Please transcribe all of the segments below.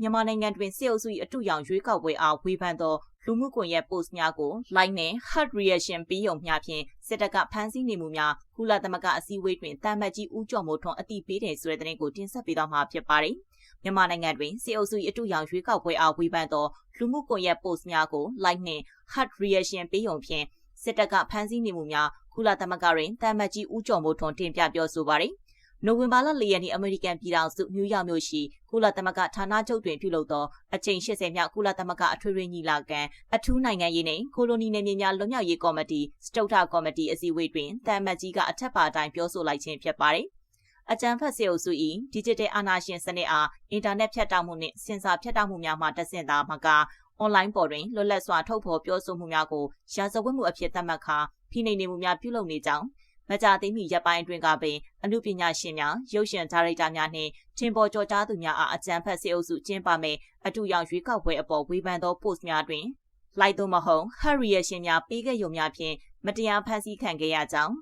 မြန်မာနိုင်ငံတွင်စစ်အုပ်စု၏အတူရောင်ရွေးကောက်ပွဲအားဝေဖန်သောလူမှုကွန်ရက် post များကို like နဲ့ heart reaction ပေးရုံမျှဖြင့်စစ်တပ်ကဖမ်းဆီးနေမှုများကုလသမဂ္ဂအစည်းအဝေးတွင်တာမတ်ကြီးဦးကျော်မိုးထွန်းအတိပေးတယ်ဆိုတဲ့သတင်းကိုတင်ဆက်ပေးသွားမှာဖြစ်ပါတယ်။မြန်မာနိုင်ငံတွင်စစ်အုပ်စု၏အတူရောင်ရွေးကောက်ပွဲအားဝေဖန်သောလူမှုကွန်ရက် post များကို like နဲ့ heart reaction ပေးရုံဖြင့်စစ်တပ်ကဖမ်းဆီးနေမှုများကုလသမဂ္ဂတွင်တာမတ်ကြီးဦးကျော်မိုးထွန်းတင်ပြပြောဆိုပါတယ်။ နိုဝင်ဘာလ၄ရက်နေ့အမေရိကန်ပြည်ထောင်စုနယူးယောက်မြို့ရှိကုလသမဂ္ဂဌာနချုပ်တွင်ပြုလုပ်သောအကြိမ်80မြောက်ကုလသမဂ္ဂအထွေထွေညီလာခံအထူးနိုင်ငံရေးနှင့်ကိုလိုနီနယ်မြေများလွတ်မြောက်ရေးကော်မတီစတုထကော်မတီအစည်းအဝေးတွင်တမ်မတ်ကြီးကအထက်ပါအတိုင်းပြောဆိုလိုက်ခြင်းဖြစ်ပါတယ်။အကြံဖတ်စေအုပ်စု၏ Digital အာဏာရှင်စနစ်အားအင်တာနက်ဖြတ်တောက်မှုနှင့်စင်ဆာဖြတ်တောက်မှုများမှတဆင့်သာမကအွန်လိုင်းပေါ်တွင်လွတ်လပ်စွာထုတ်ဖော်ပြောဆိုမှုများကိုရာဇဝတ်မှုအဖြစ်သတ်မှတ်ခါဖိနှိပ်နေမှုများပြုလုပ်နေကြောင်း မကြသိမီရပ်ပိုင်းအတွင်းကပင်အမှုပညာရှင်များရုပ်ရှင်ဒါရိုက်တာများနှင့်ထင်ပေါ်ကျော်ကြားသူများအားအကြံဖတ်စေအုပ်စုကျင်းပမယ်အတူရောင်ရွေးကောက်ပွဲအပေါ်ဝေဖန်သော post များတွင်လိုက်သို့မဟုတ် reaction များပေးခဲ့ရုံများဖြင့်မတရားဖန်ဆီးခံခဲ့ရကြောင်း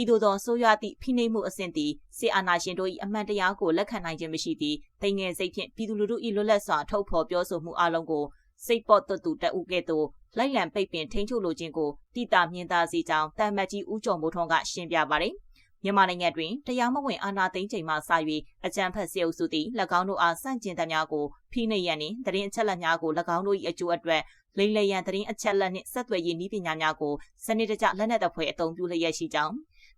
ဤသို့သောဆိုးရွားသည့်ဖိနှိပ်မှုအဆင့်သည်စေအာနာရှင်တို့၏အမှန်တရားကိုလက်ခံနိုင်ခြင်းမရှိသည့်တိမ်ငယ်စိတ်ဖြင့်ပြည်သူလူထု၏လွတ်လပ်စွာထုတ်ဖော်ပြောဆိုမှုအလုံးကို စိတ်ပေါ်သွတ်သူတအုပ်ကဲ့သို့လိုက်လံပိတ်ပင်ထိန်းချုပ်လိုခြင်းကိုတိတာမြင်သာစေကြောင်းတမ်မတ်ကြီးဦးကျော်မိုးထွန်းကရှင်းပြပါတယ်။မြန်မာနိုင်ငံတွင်တရားမဝင်အာဏာသိမ်းချိန်မှစ၍အကြမ်းဖက်စစ်အုပ်စုသည်၎င်းတို့အားစန့်ကျင်သမျှကိုဖိနှိပ်ရန်နှင့်တရင်အချက်လက်များကို၎င်းတို့၏အကျိုးအတွက်လိမ့်လျံတရင်အချက်လက်နှင့်ဆက်သွယ်ရေးနည်းပညာများကိုစနစ်တကျလက်နက်တပ်ဖွဲ့အသုံးပြုလျက်ရှိကြောင်း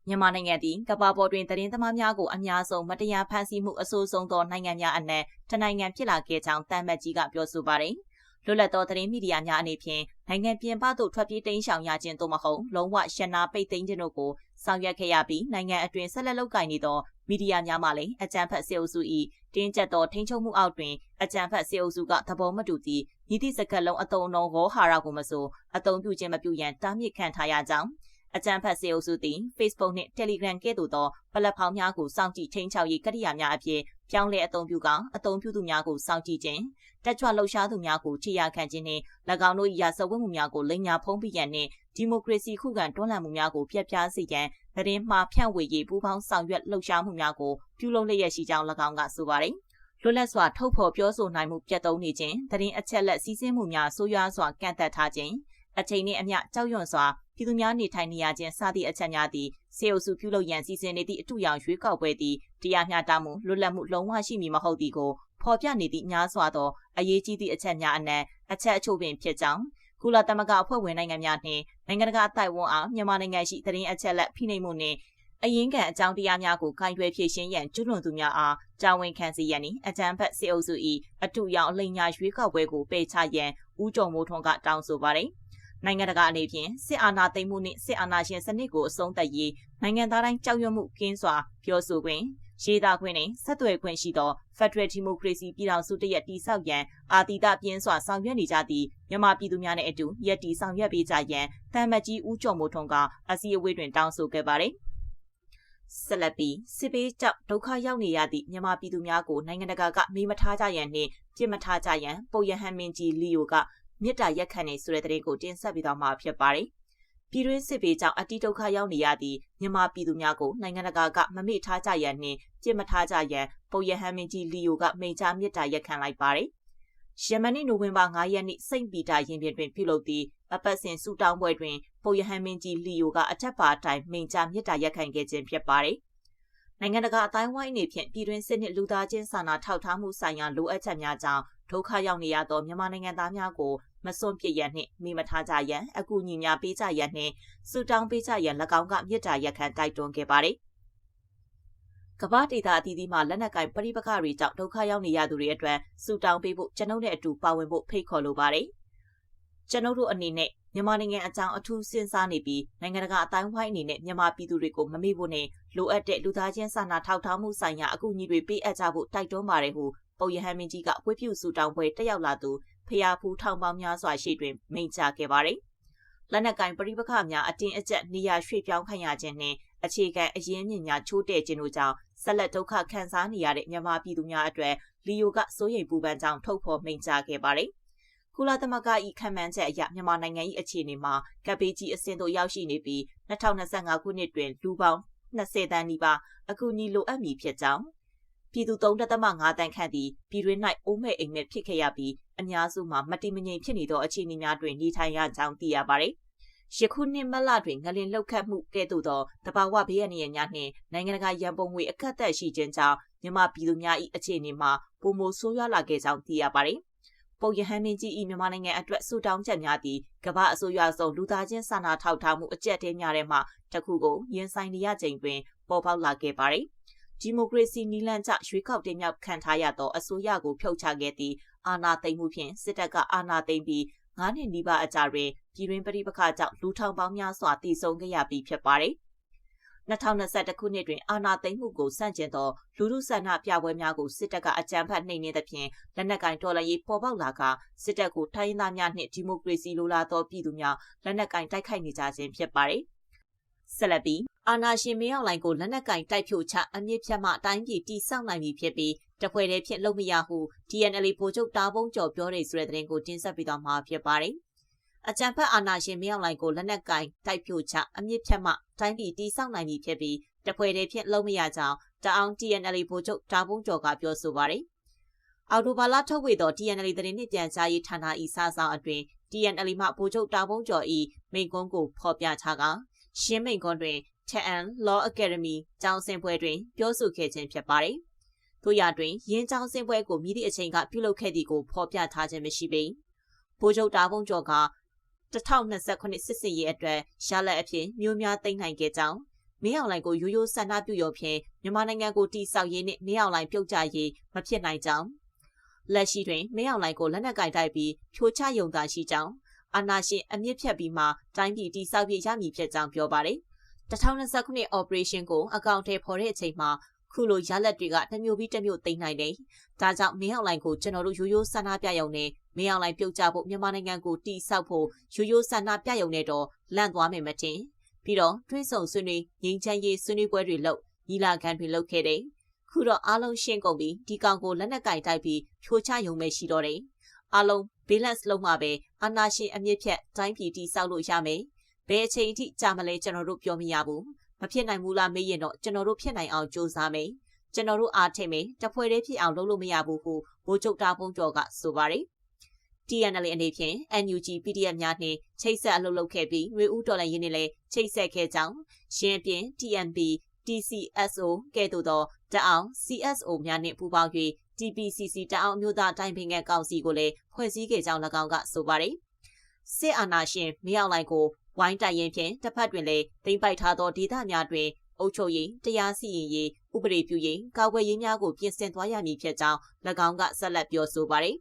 မြန်မာနိုင်ငံသည်ကမ္ဘာပေါ်တွင်တရင်သမားများကိုအများဆုံးမတရားဖမ်းဆီးမှုအဆိုးဆုံးသောနိုင်ငံများအနက်တနိုင်ငံဖြစ်လာခဲ့ကြောင်းတမ်မတ်ကြီးကပြောဆိုပါတယ်။ လွတ်လပ်သောသတင်းမီဒီယာများအနေဖြင့်နိုင်ငံပြင်ပသို့ထွက်ပြေးတိမ်းရှောင်ရခြင်းသို့မဟုတ်လုံးဝရှနာပိတ်သိမ်းခြင်းတို့ကိုဆောင်ရွက်ခဲ့ရပြီးနိုင်ငံအတွင်းဆက်လက်လုပ်ကိုင်နေသောမီဒီယာများမှလည်းအကြံဖတ်စေအုပ်စု၏တင်းကျပ်သောထိန်းချုပ်မှုအောက်တွင်အကြံဖတ်စေအုပ်စုကသဘောမတူသည့်ဤသည့်စကားလုံးအတုံးလုံးဝေါ်ဟာရကိုမဆိုအတုံးပြုခြင်းမပြုရန်တားမြစ်ခံထားရကြောင်းအကြံဖတ်စေအုပ်စုသည် Facebook နှင့် Telegram ကဲ့သို့သောပလက်ဖောင်းများကိုစောင့်ကြည့်ထိန်းချောက်ရေးကရိယာများအဖြစ် ပြောင်းလဲအသုံးပြုကအသုံးပြုသူများကိုစောင့်ကြည့်ခြင်းတက်ကြွလှုပ်ရှားသူများကိုခြေရာခံခြင်းနှင့်၎င်းတို့၏ရာဇဝတ်မှုများကိုလိမ်ညာဖုံးပြရန်နှင့်ဒီမိုကရေစီခုခံတွန်းလှန်မှုများကိုဖျက်ပြားစေရန်သတင်းမှားဖြန့်ဝေရေးပူးပေါင်းဆောင်ရွက်လှုပ်ရှားမှုများကိုပြုလုပ်လျက်ရှိကြောင်း၎င်းကဆိုပါတယ်လွတ်လပ်စွာထုတ်ဖော်ပြောဆိုနိုင်မှုပြတ်သုံးနေခြင်းသတင်းအချက်လက်စီးဆင်းမှုများဆိုးရွားစွာကန့်သက်ထားခြင်း အချိန်နှင့်အမျှကြောက်ရွံ့စွာပြည်သူများနေထိုင်နေရခြင်းစသည့်အချက်များသည်စေအုပ်စုပြုလုပ်ရန်စီစဉ်နေသည့်အထူးရောင်ရွေးကောက်ပွဲသည်တရားမျှတမှုလွတ်လပ်မှုလုံးဝရှိမည်မဟုတ်သည်ကိုဖော်ပြနေသည့်များစွာသောအရေးကြီးသည့်အချက်များအနက်အချက်အချို့ပင်ဖြစ်ကြောင်းကုလသမဂ္ဂအဖွဲ့ဝင်နိုင်ငံများနှင့်နိုင်ငံတကာအသိုက်အဝန်းအားမြန်မာနိုင်ငံရှိသတင်းအချက်လက်ဖိနှိပ်မှုနှင့်အရင်းခံအကြောင်းတရားများကိုကင်တွယ်ဖြည့်ရှင်းရန်ကျွလွန်သူများအားတာဝန်ခံစေရန်နှင့်အကြံဖက်စေအုပ်စု၏အထူးရောင်အလိမ်ညာရွေးကောက်ပွဲကိုပယ်ချရန်ဦးကျော်မိုးထွန်းကတောင်းဆိုပါသည် နိုင်ငံတကာအနေဖြင့်စစ်အာဏာသိမ်းမှုနှင့်စစ်အာဏာရှင်စနစ်ကိုအဆုံးသတ်ရေးနိုင်ငံသားတိုင်းကြောက်ရွံ့မှုကင်းစွာပြောဆိုခွင့်ရေးသားခွင့်နှင့်ဆက်သွယ်ခွင့်ရှိသော Federal Democracy ပြည်ထောင်စုတရက်တည်ဆောက်ရန်အာတိတပြင်းစွာဆောင်ရွက်နေကြသည့်မြန်မာပြည်သူများနှင့်အတူရည်တည်ဆောင်ရွက်ပေးကြရန်တမ္မကြီးဦးကျော်မိုးထွန်းကအစည်းအဝေးတွင်တောင်းဆိုခဲ့ပါသည်ဆက်လက်ပြီးစစ်ပေးကြောင့်ဒုက္ခရောက်နေရသည့်မြန်မာပြည်သူများကိုနိုင်ငံတကာကမေးမထားကြရန်နှင့်ပြစ်မထားကြရန်ပုတ်ရဟန်မင်းကြီးလီယိုက မြစ်တာရက်ခံနေဆိုတဲ့တဲ့ကိုတင်ဆက်ပြီးတော့မှာဖြစ်ပါတယ်။ပြည်တွင်းစစ်ဘေးကြောင့်အတိဒုက္ခရောက်နေရသည့်မြန်မာပြည်သူများကိုနိုင်ငံတကာကမမေ့ထားကြရန်နှင့်ပြစ်မထားကြရန်ပုပ်ရဟန်းမင်းကြီးလီယိုကမိန့်ကြားမြစ်တာရက်ခံလိုက်ပါတယ်။ယမန်နေ့နိုဝင်ဘာ9ရက်နေ့စိန့်ပီတာရင်ပြင်တွင်ပြုလုပ်သည့်အပတ်စဉ်စူတောင်းပွဲတွင်ပုပ်ရဟန်းမင်းကြီးလီယိုကအထက်ပါအတိုင်းမိန့်ကြားမြစ်တာရက်ခံခဲ့ခြင်းဖြစ်ပါတယ်။ နိုင်ငံတကာအတိုင်းဝိုင်းအနေဖြင့်ပြည်တွင်းစစ်နှင့်လူသားချင်းစာနာထောက်ထားမှုဆိုင်ရာလိုအပ်ချက်များကြောင့်ဒုက္ခရောက်နေရသောမြန်မာနိုင်ငံသားများကိုမစွန့်ပစ်ရန်နှင့်မိမထားကြရန်အကူအညီများပေးကြရန်နှင့်စူတောင်းပေးကြရန်၎င်းကမြစ်တာရက်ခံတိုက်တွန်းခဲ့ပါသည်ကမ္ဘာဒေသအသီးသီးမှာလက်နက်ကင်ပရိပခတွေကြောင့်ဒုက္ခရောက်နေရသူတွေအတွက်စူတောင်းပေးဖို့ကျွန်ုပ်နဲ့အတူပါဝင်ဖို့ဖိတ်ခေါ်လိုပါတယ်။ကျွန်ုပ်တို့အနေနဲ့ မြန်မာနိုင်ငံအကြောင်းအထူးစဉ်းစားနေပြီးနိုင်ငံတကာအတိုင်းဝိုင်းအနေနဲ့မြန်မာပြည်သူတွေကိုမမေ့ဖို့နဲ့လိုအပ်တဲ့လူသားချင်းစာနာထောက်ထားမှုဆိုင်ရာအကူအညီတွေပေးအပ်ကြဖို့တိုက်တွန်းပါတယ်ဟုပုပ်ရဟန်းမင်းကြီးကဝိပုစုတောင်ပွဲတက်ရောက်လာသူဖျားဖူးထောင်ပေါင်းများစွာရှိတွင်မိန့်ကြားခဲ့ပါတယ်။လက်နက်ကင်ပရိပခများအတင်းအကျပ်နေရာရွှေ့ပြောင်းခံရခြင်းနှင့်အခြေခံအရင်းမြစ်များချိုးတဲ့ခြင်းတို့ကြောင့်ဆက်လက်ဒုက္ခခံစားနေရတဲ့မြန်မာပြည်သူများအတွက်လီယိုကစိုးရိမ်ပူပန်ကြောင်းထုတ်ဖော်မိန့်ကြားခဲ့ပါတယ်။ ကုလသမဂ္ဂ၏ခံမှန်းချက်အရမြန်မာနိုင်ငံ၏အခြေအနေမှာကပ်ဘေးကြီးအဆင့်သို့ရောက်ရှိနေပြီး2025ခုနှစ်တွင်လူပေါင်း20တန်းနီးပါးအကူအညီလိုအပ်မည်ဖြစ်ကြောင်းပြည်သူ3.5တန်းခန့်သည်ပြည်တွင်း၌အိုးမဲ့အိမ်မဲ့ဖြစ်ခဲ့ရပြီးအများစုမှာမတိမငြိမ်ဖြစ်နေသောအခြေအနေများတွင်နေထိုင်ရကြောင်းသိရပါသည်။ယခုနှစ်မလတွင်ငလင်လှုပ်ခတ်မှုကဲ့သို့သောတဘာဝဘေးအန္တရာယ်များနှင့်နိုင်ငံတကာရန်ပုံငွေအခက်အခဲရှိခြင်းကြောင့်မြန်မာပြည်သူများ၏အခြေအနေမှာပုံမိုဆိုးရွားလာခဲ့ကြောင်းသိရပါသည်။ ပုတ်ရဟန်းမင်းကြီးဤမြန်မာနိုင်ငံအတွက်ဆူတောင်းချက်များသည့်ကမ္ဘာအစိုးရဆုံးလူသားချင်းစာနာထောက်ထားမှုအကြက်တဲများထဲမှတစ်ခုကိုရင်ဆိုင်နေရချိန်တွင်ပေါ်ပေါက်လာခဲ့ပါသည်။ဒီမိုကရေစီနီလန်ကျရွေးကောက်တင်မြှောက်ခံထားရသောအစိုးရကိုဖျောက်ချခဲ့သည့်အာဏာသိမ်းမှုဖြင့်စစ်တပ်ကအာဏာသိမ်းပြီး9နှစ်နီးပါးအကြာတွင်ပြည်တွင်းပဋိပက္ခကြောင့်လူထောင်ပေါင်းများစွာတည်ဆုံခဲ့ရပြီးဖြစ်ပါတယ်။ 2021ခုနှစ်တွင်အာဏာသိမ်းမှုကိုစန့်ကျင်သောလူထုဆန္ဒပြပွဲများကိုစစ်တပ်ကအကြမ်းဖက်နှိမ်နင်းသဖြင့်လက်နက်ကင်တော်လှန်ရေးပေါ်ပေါက်လာကစစ်တပ်ကိုထိုင်းသားများနှင့်ဒီမိုကရေစီလိုလားသောပြည်သူများလက်နက်ကင်တိုက်ခိုက်နေကြခြင်းဖြစ်ပါတယ်။ဆက်လက်ပြီးအာနာရှင်မင်းအောင်လှိုင်ကိုလက်နက်ကင်တိုက်ဖြိုချအမြင့်ဖြတ်မှအတိုင်းပြည်တိစောက်နိုင်ပြီဖြစ်ပြီးတပွဲတည်းဖြင့်လုံမရဟု TNL ပိုချုပ်တားပုံးကျော်ပြောတဲ့ဆိုတဲ့သတင်းကိုတင်ဆက်ပေးသွားမှာဖြစ်ပါတယ်။ အကြံဖက်အာဏာရှင်မင်းအောင်လှိုင်ကိုလက်နက်ကင်တိုက်ဖြိုချအမြင့်ဖြတ်မှတိုင်းပြည်တိစောက်နိုင်ပြီဖြစ်ပြီးတပွဲတည်းဖြင့်လုံးမရကြောင်းတအောင် TNL ဗိုလ်ချုပ်တာပုံးကျော်ကပြောဆိုပါတယ်။အော်တိုဘာလထုတ်ဝေသော TNL သတင်းနှင့်ပြန်ကြားရေးဌာန၏စာဆောင်အတွင် TNL မှဗိုလ်ချုပ်တာပုံးကျော်၏မိန့်ခွန်းကိုဖော်ပြထားကရှင်းမိန့်ခွန်းတွင် Chan Law Academy ကျောင်းဆင်ပွဲတွင် ပြောဆိုခဲ့ခြင်းဖြစ်ပါတယ်။တို့ရတွင်ရင်းကျောင်းဆင်ပွဲကိုမြည်သည့်အချိန်ကပြုလုပ်ခဲ့သည်ကိုဖော်ပြထားခြင်းမရှိပေ။ဗိုလ်ချုပ်တာပုံးကျော်က 2029စစ်စစ်ရေးအတွက်ရလက်အဖြစ်မျိုးများသိမ်းနိုင်ခဲ့ကြောင်းမင်းအောင်လှိုင်ကိုရိုးရိုးဆန္ဒပြုရုံဖြင့်မြန်မာနိုင်ငံကိုတိစောက်ရေးနှင့်မင်းအောင်လှိုင်ပြုတ်ကျရေးမဖြစ်နိုင်ကြောင်းလက်ရှိတွင်မင်းအောင်လှိုင်ကိုလက်နက်ကင်တိုက်ပြီးဖြိုချယုံသာရှိကြောင်းအာနာရှင်အမြင့်ဖြတ်ပြီးမှတိုင်းပြည်တိစောက်ရေးရမည်ဖြစ်ကြောင်းပြောပါတယ်2029 operation ကိုအကောင့်ထဲပေါ်တဲ့အချိန်မှာ ခုလိုရလက်တွေကတစ်မျိုးပြီးတစ်မျိုးသိမ်းနိုင်တယ်။ဒါကြောင့်မင်းအောင်လှိုင်ကိုကျွန်တော်တို့ရိုးရိုးဆန္ဒပြရုံနဲ့မင်းအောင်လှိုင်ပြုတ်ကျဖို့မြန်မာနိုင်ငံကိုတီဆောက်ဖို့ရိုးရိုးဆန္ဒပြရုံနဲ့တော့လန့်သွားမယ်မတင်။ပြီးတော့တွင်းဆုံဆွေးနွေးငြိမ်းချမ်းရေးဆွေးနွေးပွဲတွေလုပ်ညီလာခံတွေလုပ်ခဲ့တယ်။ခုတော့အားလုံးရှင်းကုန်ပြီဒီကောင်ကိုလက်နက်ကင်တိုက်ပြီးဖြိုချရုံပဲရှိတော့တယ်။အားလုံး balance လုပ်မှပဲအာနာရှင်အမြင့်ဖြတ်တိုင်းပြည်တီဆောက်လို့ရမယ်။ဘယ်အချိန်အထိကြာမလဲကျွန်တော်တို့ပြောမရဘူး။ မဖြစ်နိုင်ဘူးလားမေးရင်တော့ကျွန်တော်တို့ဖြစ်နိုင်အောင်ကြိုးစားမယ်ကျွန်တော်တို့အားထိမယ်တပွဲတည်းဖြစ်အောင်လုပ်လို့မရဘူးဟုဘိုးချုပ်တာဖုံးကျော်ကဆိုပါတယ် TNL အနေဖြင့် NUG PDF များနှင့်ချိတ်ဆက်အလုပ်လုပ်ခဲ့ပြီးຫນွေဦးတော်လည်းရင်းနဲ့လည်းချိတ်ဆက်ခဲ့ကြောင်းရှင်းပြင်း TNB TCSO ကဲ့သို့သောတအောင် CSO များနှင့်ပူးပေါင်း၍ TPCC တအောင်မျိုးသားတိုင်းပင်ငယ်ကောင်စီကိုလည်းဖွဲ့စည်းခဲ့ကြောင်း၎င်းကဆိုပါတယ်စစ်အာဏာရှင်မင်းအောင်လှိုင်ကို ဝိုင်းတိုက်ရင်ဖြင့်တစ်ဖက်တွင်လည်းသိမ့်ပိုက်ထားသောဒေသများတွင်အုပ်ချုပ်ရေးတရားစီရင်ရေးဥပဒေပြုရေးကာကွယ်ရေးများကိုပြင်ဆင်သွားရမည်ဖြစ်ကြောင်း၎င်းကဆက်လက်ပြောဆိုပါတယ်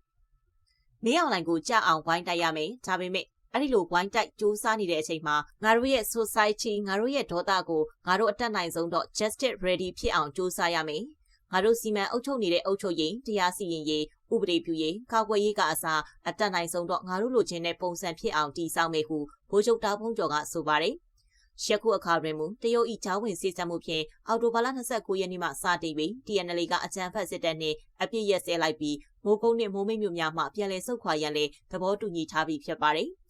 ။မင်းအောင်လှိုင်ကိုကြအောင်ဝိုင်းတိုက်ရမယ်။ဒါပေမဲ့အဲ့ဒီလိုဝိုင်းတိုက်စူးစမ်းနေတဲ့အချိန်မှာငါတို့ရဲ့ society ငါတို့ရဲ့ဒေါသကိုငါတို့အတက်နိုင်ဆုံးတော့ justice ready ဖြစ်အောင်စူးစမ်းရမယ်။ ငါတို့စီမံအုပ်ချုပ်နေတဲ့အုပ်ချုပ်ရေးတရားစီရင်ရေးဥပဒေပြုရေးကာကွယ်ရေးကအစားအတက်နိုင်ဆုံးတော့ငါတို့လိုချင်တဲ့ပုံစံဖြစ်အောင်တည်ဆောက်မယ်ဟုဗိုလ်ချုပ်တာဖုံးကျော်ကဆိုပါတယ်။ရက်ခုအခါတွင်မူတရုတ်ဤချောင်းဝင်စစ်စံမှုဖြင့်အော်တိုဘာလ29ရက်နေ့မှစတင်ပြီး TNL ကအကြမ်းဖက်စစ်တပ်နှင့်အပြစ်ရက်စဲလိုက်ပြီးမိုးကုန်းနှင့်မိုးမိတ်မြို့များမှပြန်လည်ဆုတ်ခွာရန်လည်းသဘောတူညီထားပြီးဖြစ်ပါတယ်။